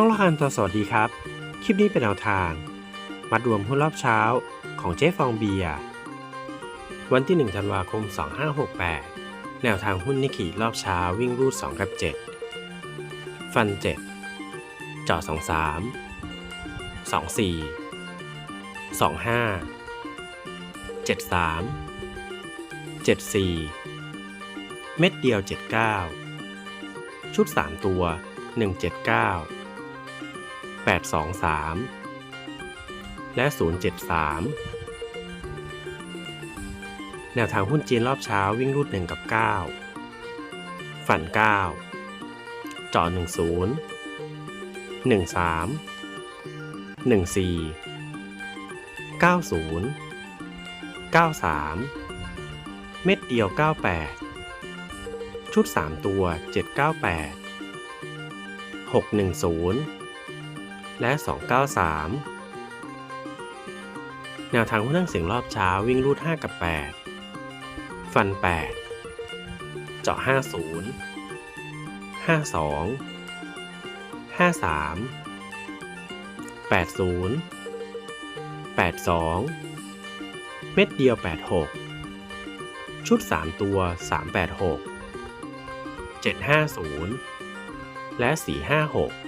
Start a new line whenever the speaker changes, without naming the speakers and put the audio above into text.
ช่องละคันตัวสวัสดีครับ คลิปนี้เป็นแนวทางมารวมหุ้นรอบเช้าของเจ๊ฟองเบียร์วันที่ 1 ธันวาคม 2568 แนวทางหุ้นนิกกี้รอบเช้าวิ่งรูด 2 กับ 7 ฟัน 7 เจาะ23 24 25 73 74 เม็ดเดียว 79 ชุด 3 ตัว 179 823 และ 073 แนวทางหุ้นจีนรอบเช้าวิ่งรูด 1 กับ 9 ฝัน 9จาะ10 13 14 90 93 เม็ดเดียว 98 ชุด 3 ตัว 798 610 และ 293 แนวทางหุ้นนั่งเสียงรอบเช้าวิ่งรูด 5 กับ 8 ฟัน 8 เจาะ 50 52 53 80 82 เม็ดเดียว 86 ชุด 3 ตัว 386 750 และ 456